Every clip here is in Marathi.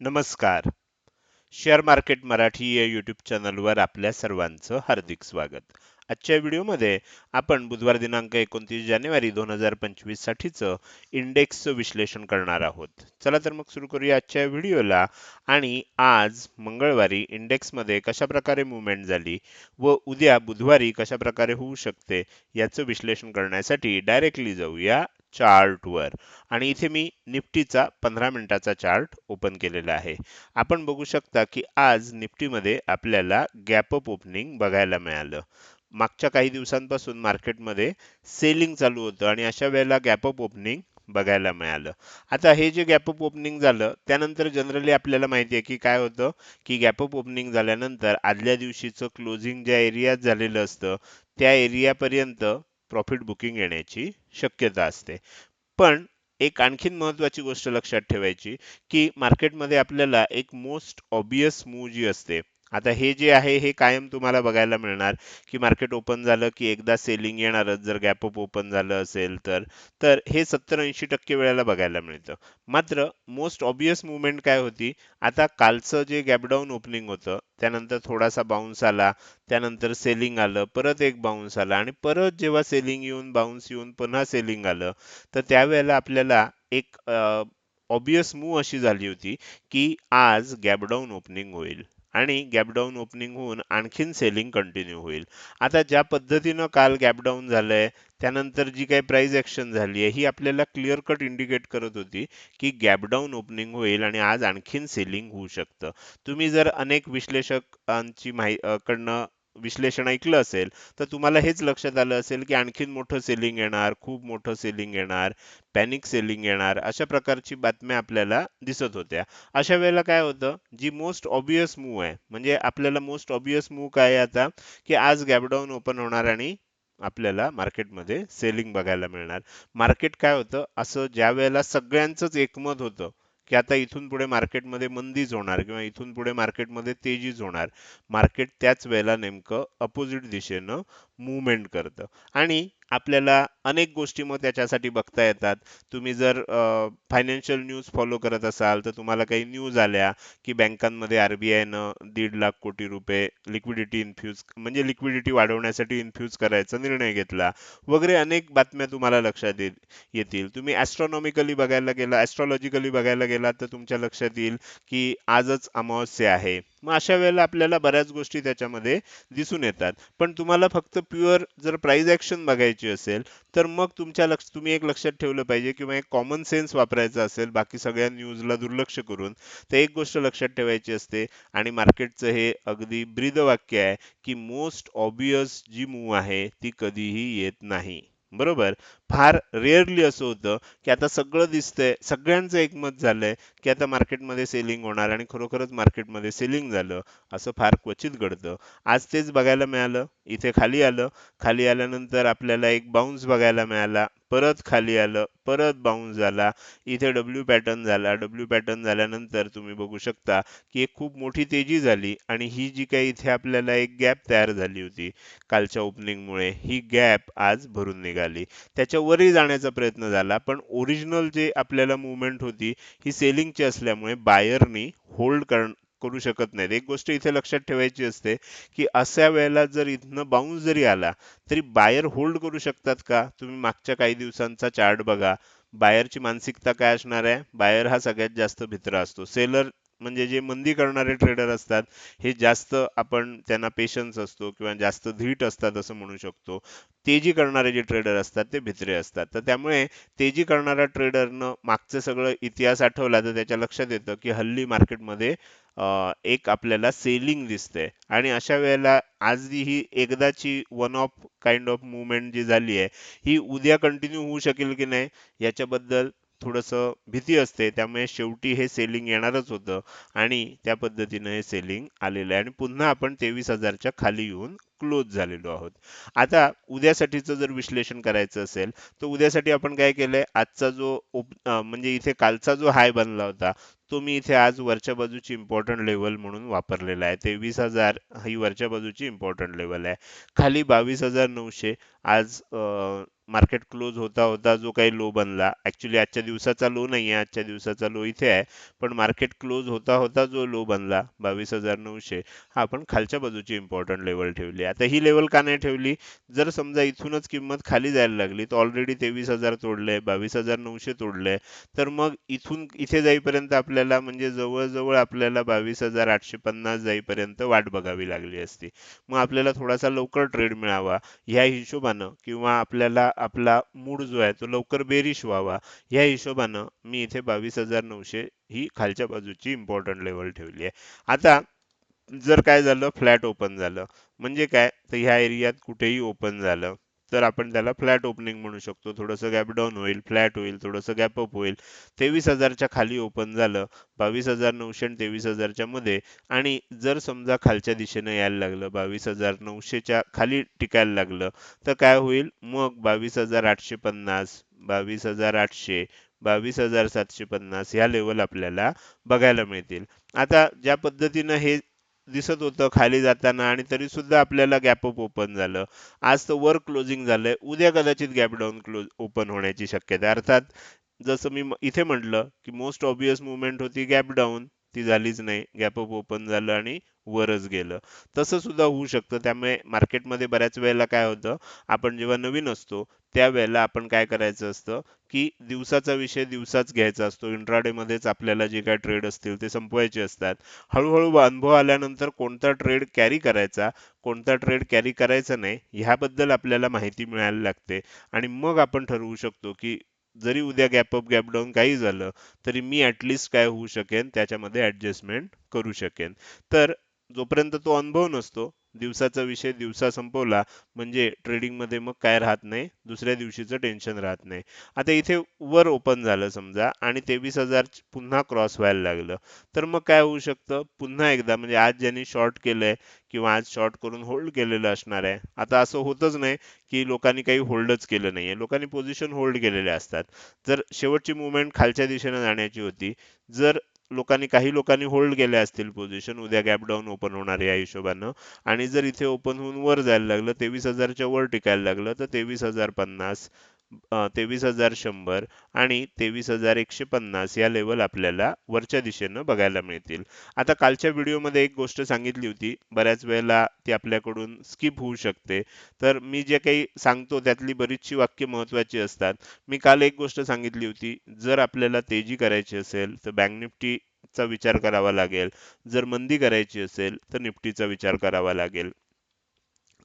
नमस्कार. शेअर मार्केट मराठी या यूट्यूब चॅनलवर आपल्या सर्वांचं हार्दिक स्वागत. आजच्या व्हिडिओमध्ये आपण बुधवार दिनांक एकोणतीस जानेवारी दोन हजार पंचवीस साठीचं इंडेक्सचं विश्लेषण करणार आहोत. चला तर मग सुरू करूया आजच्या व्हिडिओला. आणि आज मंगळवारी इंडेक्समध्ये कशाप्रकारे मुवमेंट झाली व उद्या बुधवारी कशा प्रकारे होऊ शकते याचं विश्लेषण करण्यासाठी डायरेक्टली जाऊया चार्टवर आणि इथे मी निफ्टीचा पंधरा मिनिटाचा चार्ट ओपन केलेला आहे. आपण बघू शकता की आज निफ्टीमध्ये आपल्याला गॅपअप ओपनिंग बघायला मिळालं. मागच्या काही दिवसांपासून मार्केटमध्ये सेलिंग चालू होतं आणि अशा वेळेला गॅपअप ओपनिंग बघायला मिळालं. आता हे जे गॅपअप ओपनिंग झालं त्यानंतर जनरली आपल्याला माहिती आहे की काय होतं की गॅपअप ओपनिंग झाल्यानंतर आदल्या दिवशीचं क्लोजिंग ज्या एरियात झालेलं असतं त्या एरियापर्यंत प्रॉफिट बुकिंग येण्याची शक्यता असते. पण एक आणखीन महत्वाची गोष्ट लक्षात ठेवायची की मार्केटमध्ये आपल्याला एक मोस्ट ऑबियस मूव जी असते. आता हे जे आहे हे कायम तुम्हाला बघायला मिळणार की मार्केट ओपन झालं की एकदा सेलिंग येणारच. जर गॅप अप ओपन झालं असेल तर तर हे सत्तर ऐंशी टक्के वेळेला बघायला मिळतं. मात्र मोस्ट ऑबियस मुवमेंट काय होती? आता कालचं जे गॅपडाऊन ओपनिंग होतं त्यानंतर थोडासा बाउन्स आला त्यानंतर सेलिंग आलं परत एक बाउन्स आला आणि परत जेव्हा सेलिंग येऊन बाउन्स येऊन पुन्हा सेलिंग आलं तर त्यावेळेला आपल्याला एक ऑबियस मूव अशी झाली होती की आज गॅपडाऊन ओपनिंग होईल. आणि गॅपडाऊन ओपनिंग होऊन आणखीन सेलिंग कंटिन्यू होईल. आता ज्या पद्धतीनं काल गॅपडाऊन झालंय त्यानंतर जी काही प्राइस ॲक्शन झाली आहे ही आपल्याला क्लिअर कट इंडिकेट करत होती की गॅपडाऊन ओपनिंग होईल आणि आज आणखीन सेलिंग होऊ शकतं. तुम्ही जर अनेक विश्लेषकांची माहि कडनं विश्लेषण ऐकलं असेल तर तुम्हाला हेच लक्षात आलं असेल की आणखीन मोठं सेलिंग येणार खूप मोठं सेलिंग येणार पॅनिक सेलिंग येणार अशा प्रकारची बातम्या आपल्याला दिसत होत्या. अशा वेळेला काय होतं जी मोस्ट ऑबियस मूव आहे म्हणजे आपल्याला मोस्ट ऑबियस मूव काय आहे आता की आज गॅपडाऊन ओपन होणार आणि आपल्याला मार्केटमध्ये सेलिंग बघायला मिळणार. मार्केट काय होतं असं ज्या वेळेला सगळ्यांचंच एकमत होतं की आता इथून पुढे मार्केटमध्ये मंदीच होणार किंवा इथून पुढे मार्केटमध्ये तेजीच होणार. मार्केट त्याच वेळेला नेमकं अपोजिट दिशेनं मुवमेंट करतं. आणि आपल्याला अनेक गोष्टी मग त्याच्यासाठी बघता येतात. तुम्ही जर फायनान्शियल न्यूज फॉलो करत असाल तर तुम्हाला काही न्यूज आल्या की बँकांमध्ये आरबीआयनं दीड लाख कोटी रुपये लिक्विडिटी इन्फ्यूज म्हणजे लिक्विडिटी वाढवण्यासाठी इन्फ्यूज करायचा निर्णय घेतला वगैरे अनेक बातम्या तुम्हाला लक्षात येतील. तुम्ही ॲस्ट्रॉनॉमिकली बघायला गेला ॲस्ट्रॉलॉजिकली बघायला गेला तर तुमच्या लक्षात येईल की आजच अमावस्या आहे. मग अशा वेळेला आपल्याला बऱ्याच गोष्टी त्याच्यामध्ये दिसून येतात. पण तुम्हाला फक्त प्युअर जर प्राईज ॲक्शन बघायची असेल तर मग तुमच्या लक्ष तुम्ही एक लक्षात ठेवलं पाहिजे किंवा एक कॉमन सेन्स वापरायचा असेल बाकी सगळ्या न्यूजला दुर्लक्ष करून तर एक गोष्ट लक्षात ठेवायची असते आणि मार्केटचं हे अगदी ब्रीद वाक्य आहे की मोस्ट ऑबियस जी मूव आहे ती कधीही येत नाही. बरोबर? फार रेअरली असं होतं की आता सगळं दिसतंय सगळ्यांचं एकमत झालंय की आता मार्केटमध्ये सेलिंग होणार आणि खरोखरच मार्केटमध्ये सेलिंग झालं असं फार क्वचित घडतं. आज तेच बघायला मिळालं इथे खाली आलं. खाली आल्यानंतर आपल्याला एक बाउन्स बघायला मिळाला. परत खाली आलं परत बाउन्स झाला इथे डब्ल्यू पॅटर्न झाला डब्ल्यू पॅटर्न झाल्यानंतर तुम्ही बघू शकता की एक खूप मोठी तेजी झाली आणि ही जी काही इथे आपल्याला एक गॅप तयार झाली होती कालच्या ओपनिंगमुळे ही गॅप आज भरून निघाली. त्याच्यावरही जाण्याचा प्रयत्न झाला पण ओरिजिनल जे आपल्याला मुवमेंट होती ही सेलिंगची असल्यामुळे बायरनी होल्ड करू शकत नाहीत. एक गोष्ट इथे लक्षात ठेवायची असते की अशा वेळेला जर इथनं बाउन्स जरी आला तरी बायर होल्ड करू शकतात का? तुम्ही मागच्या काही दिवसांचा चार्ट बघा. बायरची मानसिकता काय असणार आहे? बायर हा सगळ्यात जास्त भित्र असतो. सेलर म्हणजे जे मंदी करणारे ट्रेडर असतात हे जास्त आपण त्यांना पेशन्स असतो किंवा जास्त धीट असतात असं म्हणू शकतो. तेजी करणारे जे ट्रेडर असतात ते भित्रे असतात. तर त्यामुळे तेजी करणारा ट्रेडरनं मागचं सगळं इतिहास आठवला तर त्याच्या लक्षात येतं की हल्ली मार्केटमध्ये एक आपल्याला सेलिंग दिसते आणि अशा वेळेला आज ही एकदाची one of kind of movement जी झाली आहे ही उद्या कंटिन्यू होऊ शकेल की नाही याच्याबद्दल थोडंसं भीती असते त्यामुळे शेवटी हे सेलिंग येणारच होतं आणि त्या पद्धतीनं हे सेलिंग आलेलं आहे. आणि पुन्हा आपण तेवीस हजारच्या खाली येऊन क्लोज झालेलो आहोत. आता उद्यासाठीचं जर विश्लेषण करायचं असेल तर उद्यासाठी आपण काय केलंय? आजचा जो म्हणजे इथे कालचा जो हाय बनला होता तो मी इथे आज वरच्या बाजूची इम्पॉर्टंट लेवल म्हणून वापरलेला आहे. तेवीस हजार ही वरच्या बाजूची इम्पॉर्टंट लेवल आहे. खाली बावीस हजार नऊशे आज मार्केट क्लोज होता होता जो काही लो बनला. ॲक्च्युली आजच्या दिवसाचा लो नाही आहे आजच्या दिवसाचा लो इथे आहे. पण मार्केट क्लोज होता होता जो लो बनला बावीस हजार नऊशे. हा आपण खालच्या बाजूची इम्पॉर्टंट लेवल ठेवली. आता ही लेवल का नाही ठेवली? जर समजा इथूनच किंमत खाली जायला लागली तर ऑलरेडी तेवीस हजार तोडले बावीस हजार नऊशे तोडले. तर मग इथून इथे जाईपर्यंत आपल्याला म्हणजे जवळजवळ आपल्याला बावीस हजार आठशे पन्नास जाईपर्यंत वाट बघावी लागली असती. मग आपल्याला थोडासा लवकर ट्रेड मिळावा. ह्या हिशोबानं किंवा आपल्याला आपला मूड जो आहे तो लवकर बेरिश व्हावा. ह्या हिशोबानं मी इथे बावीस हजार नऊशे ही खालच्या बाजूची इम्पॉर्टंट लेवल ठेवली आहे. आता जर काय झालं फ्लॅट ओपन झालं. म्हणजे काय? तर ह्या एरियात कुठेही ओपन झालं. तर आपण त्याला फ्लॅट ओपनिंग म्हणू शकतो. थोडंसं गॅप डाऊन होईल फ्लॅट होईल थोडंसं गॅप अप होईल. तेवीस हजारच्या खाली ओपन झालं बावीस हजार नऊशे आणि तेवीस हजारच्या मध्ये. आणि जर समजा खालच्या दिशेने यायला लागलं बावीस हजार नऊशेच्या खाली टिकायला लागलं तर काय होईल? मग बावीस हजार आठशे पन्नास बावीस हजार आठशे बावीस हजार सातशे पन्नास ह्या लेवल आपल्याला बघायला मिळतील. आता ज्या पद्धतीनं हे दिसत होतं खाली जाताना आणि तरी सुद्धा आपल्याला गॅप अप ओपन झालं. आज तर वर क्लोजिंग झालंय. उद्या कदाचित गॅप डाऊन क्लोज ओपन होण्याची शक्यता अर्थात जसं मी इथे म्हटलं की मोस्ट ऑब्वियस मुवमेंट होती गॅप डाऊन ती झालीच नाही. गॅप अप ओपन झालं आणि वरच गेलं. तसं सुद्धा होऊ शकतं. त्यामुळे मार्केटमध्ये बऱ्याच वेळेला काय होतं आपण जेव्हा नवीन असतो त्यावेळेला आपण काय करायचं असतं की दिवसाचा विषय दिवसाच घ्यायचा असतो. इंट्राडे मध्येच आपल्याला जे काय ट्रेड असतील ते संपवायचे असतात. हळूहळू अनुभव आल्यानंतर कोणता ट्रेड कॅरी करायचा कोणता ट्रेड कॅरी करायचा नाही ह्याबद्दल आपल्याला माहिती मिळायला लागते. आणि मग आपण ठरवू शकतो की जरी उद्या गॅप अप गॅप डाऊन काही झालं तरी मी ॲटलिस्ट काय होऊ शकेन त्याच्यामध्ये ॲडजस्टमेंट करू शकेन. तर जोपर्यंत तो अनुभव नसतो दिवसाचा विषय दिवसा संपवला म्हणजे ट्रेडिंगमध्ये मग काय राहत नाही दुसऱ्या दिवशीचं टेन्शन राहत नाही. आता इथे वर ओपन झालं समजा आणि तेवीस हजार पुन्हा क्रॉस व्हायला लागलं. तर मग काय होऊ शकतं? पुन्हा एकदा म्हणजे आज ज्यांनी शॉर्ट केलंय किंवा आज शॉर्ट करून होल्ड केलेलं असणार आहे आता असं होतच नाही की लोकांनी काही होल्डच केलं नाहीये. लोकांनी पोझिशन होल्ड केलेले असतात. जर शेवटची मुवमेंट खालच्या दिशेने जाण्याची होती जर लोकांनी काही लोकांनी होल्ड केल्या असतील पोझिशन उद्या गॅप डाऊन ओपन होणार या हिशोबानं. आणि जर इथे ओपन होऊन वर जायला लागलं तेवीस हजारच्या वर टिकायला लागलं तर तेवीस हजार पन्नास तेवीस हजार शंभर आणि तेवीस हजार एकशे पन्नास या लेवल आपल्याला वरच्या दिशेनं बघायला मिळतील. आता कालच्या व्हिडिओमध्ये एक गोष्ट सांगितली होती. बऱ्याच वेळेला ती आपल्याकडून स्किप होऊ शकते. तर मी जे काही सांगतो त्यातली बरीचशी वाक्य महत्वाची असतात. मी काल एक गोष्ट सांगितली होती. जर आपल्याला तेजी करायची असेल तर बँक निफ्टी चा विचार करावा लागेल. जर मंदी करायची असेल तर निफ्टीचा विचार करावा लागेल.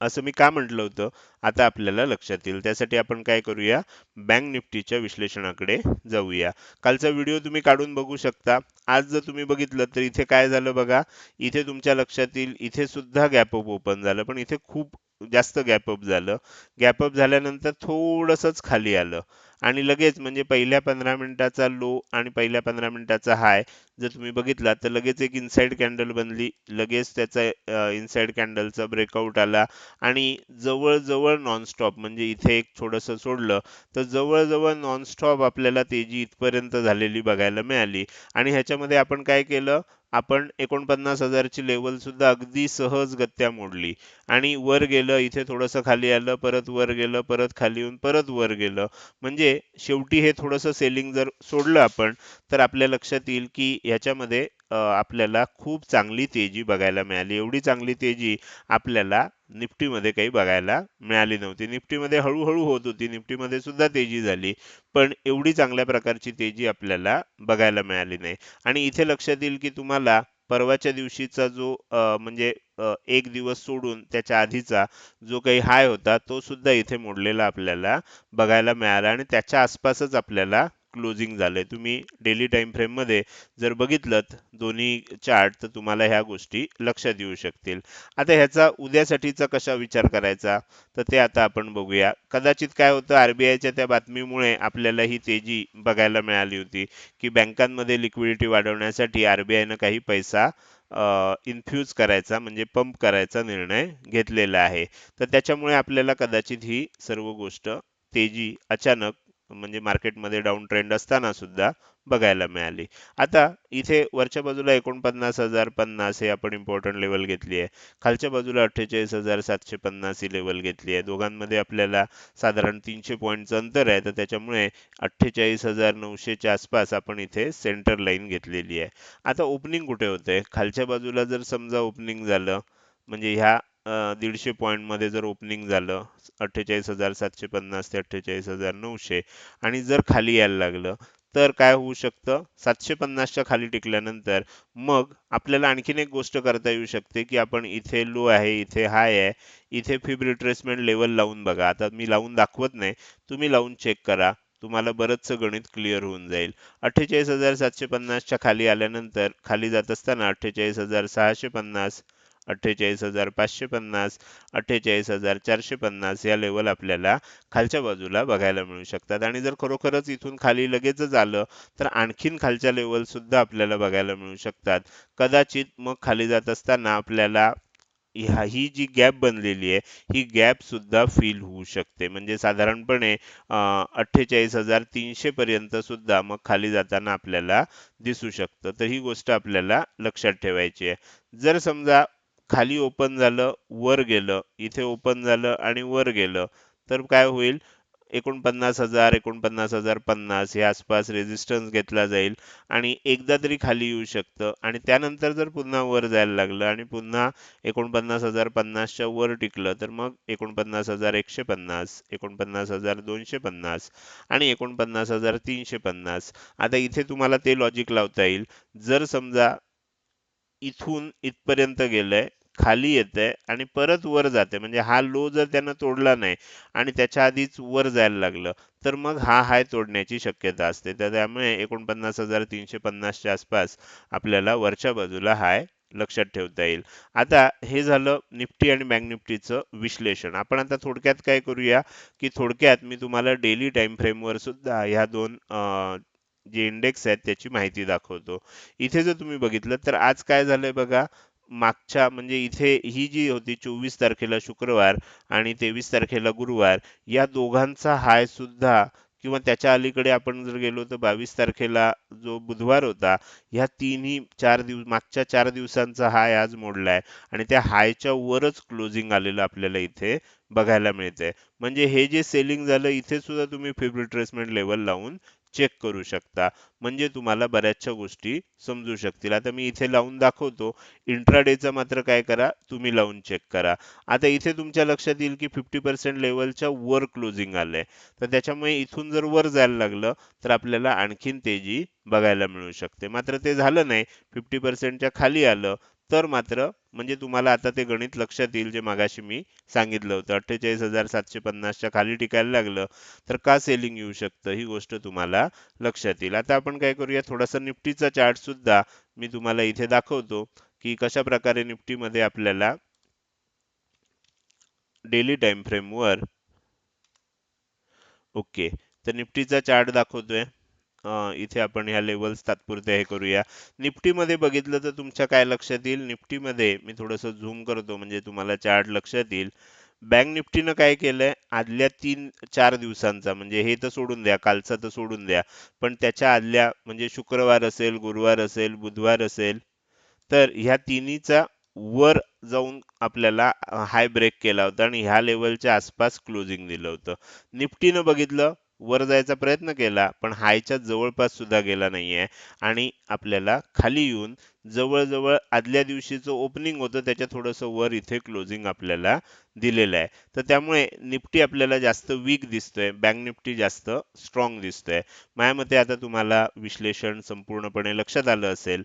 असं मी का म्हटलं होतं? आता आपल्याला लक्षात येईल. त्यासाठी आपण काय करूया? बँक निफ्टीच्या विश्लेषणाकडे जाऊया. कालचा व्हिडिओ तुम्ही काढून बघू शकता. आज जर तुम्ही बघितलं तर इथे काय झालं बघा? इथे तुमच्या लक्षात येईल. इथे सुद्धा गॅप अप ओपन झालं. पण इथे खूप जास्त गॅपअप झालं. गॅपअप झाल्यानंतर थोडंसंच खाली आलं. आणि लगेच म्हणजे पहिल्या पंधरा मिनिटाचा लो आणि पहिल्या पंधरा मिनिटाचा हाय जर तुम्ही बघितला तर लगेच एक इनसाइड कॅन्डल बनली. लगेच त्याचा इनसाइड कॅन्डलचा ब्रेकआउट आला. आणि जवळजवळ नॉनस्टॉप म्हणजे इथे एक थोडंसं सोडलं तर जवळजवळ नॉनस्टॉप आपल्याला तेजी इथपर्यंत झालेली बघायला मिळाली. आणि ह्याच्यामध्ये आपण काय केलं? आपण एकोणपन्नास हजारची लेवल सुद्धा अगदी सहजगत्या मोडली. आणि वर गेलं इथे थोडंसं खाली आलं परत वर गेलं परत खाली येऊन परत वर गेलं. म्हणजे शेवटी हे थोडंसं सेलिंग जर सोडलं आपण तर आपल्या लक्षात येईल की ह्याच्यामध्ये आपल्याला खूप चांगली तेजी बघायला मिळाली. एवढी चांगली तेजी आपल्याला निफ्टीमध्ये काही बघायला मिळाली नव्हती. निफ्टीमध्ये हळूहळू होत होती. निफ्टीमध्ये सुद्धा तेजी झाली. पण एवढी चांगल्या प्रकारची तेजी आपल्याला बघायला मिळाली नाही. आणि इथे लक्षात येईल की तुम्हाला परवाच्या दिवशीचा जो म्हणजे एक दिवस सोडून त्याच्या आधीचा जो काही हाय होता तो सुद्धा इथे मोडलेला आपल्याला बघायला मिळाला आणि त्याच्या आसपासच आपल्याला क्लोजिंग झालंय. तुम्ही डेली टाइम फ्रेममध्ये जर बघितलं दोन्ही चार्ट तर तुम्हाला ह्या गोष्टी लक्षात येऊ शकतील. आता ह्याचा उद्यासाठीचा कशा विचार करायचा? तर ते आता आपण बघूया. कदाचित काय होतं आरबीआयच्या त्या बातमीमुळे आपल्याला ही तेजी बघायला मिळाली होती की बँकांमध्ये लिक्विडिटी वाढवण्यासाठी आरबीआयनं काही पैसा इन्फ्यूज करायचा म्हणजे पंप करायचा निर्णय घेतलेला आहे. तर त्याच्यामुळे आपल्याला कदाचित ही सर्व गोष्ट तेजी अचानक म्हणजे मार्केटमध्ये डाऊन ट्रेंड असताना सुद्धा बघायला मिळाली. आता इथे वरच्या बाजूला एकोणपन्नास हजार पन्नास हे आपण इम्पॉर्टंट लेवल घेतली आहे. खालच्या बाजूला अठ्ठेचाळीस हजार सातशे पन्नास ही लेवल घेतली आहे. दोघांमध्ये आपल्याला साधारण तीनशे पॉईंटचं अंतर आहे. तर त्याच्यामुळे अठ्ठेचाळीस हजार नऊशेच्या आसपास आपण इथे सेंटर लाईन घेतलेली आहे. आता ओपनिंग कुठे होते? खालच्या बाजूला जर समजा ओपनिंग झालं म्हणजे ह्या दीडशे पॉईंटमध्ये जर ओपनिंग झालं अठ्ठेचाळीस हजार सातशे पन्नास ते अठ्ठेचाळीस हजार नऊशे आणि जर खाली यायला लागलं तर काय होऊ शकतं? सातशे पन्नासच्या खाली टिकल्यानंतर मग आपल्याला आणखीन एक गोष्ट करता येऊ शकते की आपण इथे लो आहे इथे हाय आहे इथे फिब रिट्रेसमेंट लेवल लावून बघा. आता मी लावून दाखवत नाही. तुम्ही लावून चेक करा. तुम्हाला बरंचसं गणित क्लिअर होऊन जाईल. अठ्ठेचाळीस हजार सातशे पन्नासच्या खाली आल्यानंतर खाली जात असताना अठ्ठेचाळीस हजार सहाशे पन्नास अठ्ठेचाळीस हजार पाचशे पन्नास अठ्ठेचाळीस हजार चारशे पन्नास या लेवल आपल्याला खालच्या बाजूला बघायला मिळू शकतात. आणि जर खरोखरच इथून खाली लगेचच आलं तर आणखीन खालच्या लेवल सुद्धा आपल्याला बघायला मिळू शकतात. कदाचित मग खाली जात असताना आपल्याला ह्या ही जी गॅप बनलेली आहे ही गॅप सुद्धा फील होऊ शकते. म्हणजे साधारणपणे अठ्ठेचाळीस हजार तीनशे पर्यंत सुद्धा मग खाली जाताना आपल्याला दिसू शकतं. तर ही गोष्ट आपल्याला लक्षात ठेवायची आहे. जर समजा खाली ओपन झालं वर गेलं इथे ओपन झालं आणि वर गेलं तर काय होईल? एकोणपन्नास हजार एकोणपन्नास हजार पन्नास या आसपास रेजिस्टन्स घेतला जाईल आणि एकदा तरी खाली येऊ शकतं आणि त्यानंतर जर पुन्हा वर जायला लागलं आणि पुन्हा एकोणपन्नास हजार पन्नासच्या वर टिकलं तर मग एकोणपन्नास हजार एकशे पन्नास एकोणपन्नास हजार दोनशे पन्नास आणि एकोणपन्नास हजार तीनशे पन्नास. आता इथे तुम्हाला ते लॉजिक लावता येईल. जर समजा इथून इथपर्यंत गेलंय खाली येते आणि परत वर जाते म्हणजे हा लो जर त्यानं तोडला नाही आणि त्याच्या आधीच वर जायला लागलं तर मग हा हाय तोडण्याची शक्यता असते. तर त्यामुळे एकोणपन्नास हजार तीनशे पन्नासच्या आसपास आपल्याला वरच्या बाजूला हाय लक्षात ठेवता येईल. आता हे झालं निफ्टी आणि बँक निफ्टीचं विश्लेषण. आपण आता थोडक्यात काय करूया की थोडक्यात मी तुम्हाला डेली टाइम फ्रेमवर सुद्धा ह्या दोन जे इंडेक्स आहेत त्याची माहिती दाखवतो. इथे जर तुम्ही बघितलं तर आज काय झालंय बघा? मागच्या म्हणजे इथे ही जी होती चोवीस तारखेला शुक्रवार आणि तेवीस तारखेला गुरुवार या दोघांचा हाय सुद्धा किंवा त्याच्या अलीकडे आपण जर गेलो तर बावीस तारखेला जो बुधवार होता ह्या तिन्ही चार दिवस मागच्या चार दिवसांचा हाय आज मोडलाय आणि त्या हायच्या वरच क्लोजिंग आलेलं आपल्याला इथे बघायला मिळते म्हणजे हे जे सेलिंग झालं इथे सुद्धा तुम्ही फिब रिट्रेसमेंट लेवल लावून चेक करू शकता. म्हणजे तुम्हाला बऱ्याचशा गोष्टी समजू शकतील. आता मी इथे लावून दाखवतो. इंट्राडेचा मात्र काय करा? तुम्ही लावून चेक करा. आता इथे तुमच्या लक्षात येईल की फिफ्टी पर्सेंट लेवलच्या वर क्लोजिंग आलंय. तर त्याच्यामुळे इथून जर वर जायला लागलं तर आपल्याला आणखीन तेजी बघायला मिळू शकते. मात्र ते झालं नाही. फिफ्टी पर्सेंटच्या खाली आलं तर मात्र म्हणजे तुम्हाला आता ते गणित लक्षात येईल जे मागाशी मी सांगितलं होतं. अठ्ठेचाळीस हजार सातशे पन्नासच्या खाली टिकायला लागलं तर का सेलिंग येऊ शकतं? ही गोष्ट तुम्हाला लक्षात येईल. आता आपण काय करूया थोडासा निफ्टीचा चार्ट सुद्धा मी तुम्हाला इथे दाखवतो की कशा प्रकारे निफ्टीमध्ये आपल्याला डेली टाइम फ्रेमवर ओके तर निफ्टीचा चार्ट दाखवतोय. इथे आपण ह्या लेवल्स तात्पुरत्या हे करूया. निफ्टीमध्ये बघितलं तर तुमच्या काय लक्षात येईल? निफ्टीमध्ये मी थोडंसं झूम करतो म्हणजे तुम्हाला चार्ट लक्षात येईल. बँक निफ्टीनं काय केलंय? आदल्या तीन चार दिवसांचा म्हणजे हे तर सोडून द्या कालचा तर सोडून द्या. पण त्याच्या आदल्या म्हणजे शुक्रवार असेल गुरुवार असेल बुधवार असेल तर ह्या तिन्हीचा वर जाऊन आपल्याला हाय ब्रेक केला होता आणि ह्या लेवलच्या आसपास क्लोजिंग दिलं होतं. निफ्टीनं बघितलं वर जायचा प्रयत्न केला पण हायच्या जवळपास सुद्धा गेला नाहीये. आणि आपल्याला खाली येऊन जवळजवळ आदल्या दिवशीचं ओपनिंग होतं त्याच्या थोडंसं वर इथे क्लोजिंग आपल्याला दिलेलं आहे. तर त्यामुळे निफ्टी आपल्याला जास्त वीक दिसतोय बँक निफ्टी जास्त स्ट्रॉंग दिसतोय. माझ्या मते आता तुम्हाला विश्लेषण संपूर्णपणे लक्षात आलं असेल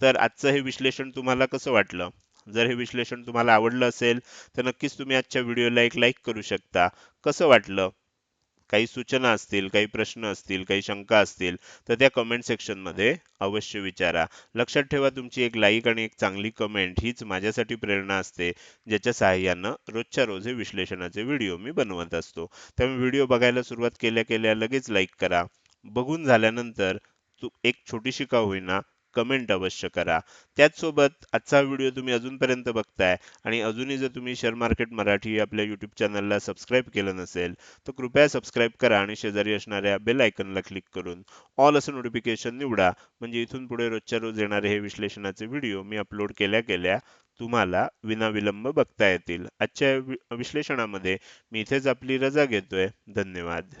तर आजचं हे विश्लेषण तुम्हाला कसं वाटलं? जर हे विश्लेषण तुम्हाला आवडलं असेल तर नक्कीच तुम्ही आजच्या व्हिडिओला एक लाईक करू शकता. कसं वाटलं? काही सूचना असतील काही प्रश्न असतील काही शंका असतील तर त्या कमेंट सेक्शनमध्ये अवश्य विचारा. लक्षात ठेवा तुमची एक लाईक आणि एक चांगली कमेंट हीच माझ्यासाठी प्रेरणा असते ज्याच्या सहाय्यानं रोजच्या रोज हे विश्लेषणाचे व्हिडिओ मी बनवत असतो. त्यामुळे व्हिडिओ बघायला सुरुवात केल्या केल्या लगेच लाईक करा. बघून झाल्यानंतर तू एक छोटीशी का होईना कमेंट अवश्य करा. त्याचसोबत आजचा व्हिडिओ तुम्ही अजूनपर्यंत बघताय आणि अजूनही जर तुम्ही शेअर मार्केट मराठी आपल्या यूट्यूब चॅनलला सबस्क्राईब केलं नसेल तर कृपया सबस्क्राईब करा आणि शेजारी असणाऱ्या बेल आयकनला क्लिक करून ऑल असं नोटिफिकेशन निवडा. म्हणजे इथून पुढे रोजच्या रोज येणारे हे विश्लेषणाचे व्हिडिओ मी अपलोड केल्या केल्या तुम्हाला विनाविलंब बघता येतील. आजच्या विश्लेषणामध्ये मी इथेच आपली रजा घेतोय. धन्यवाद.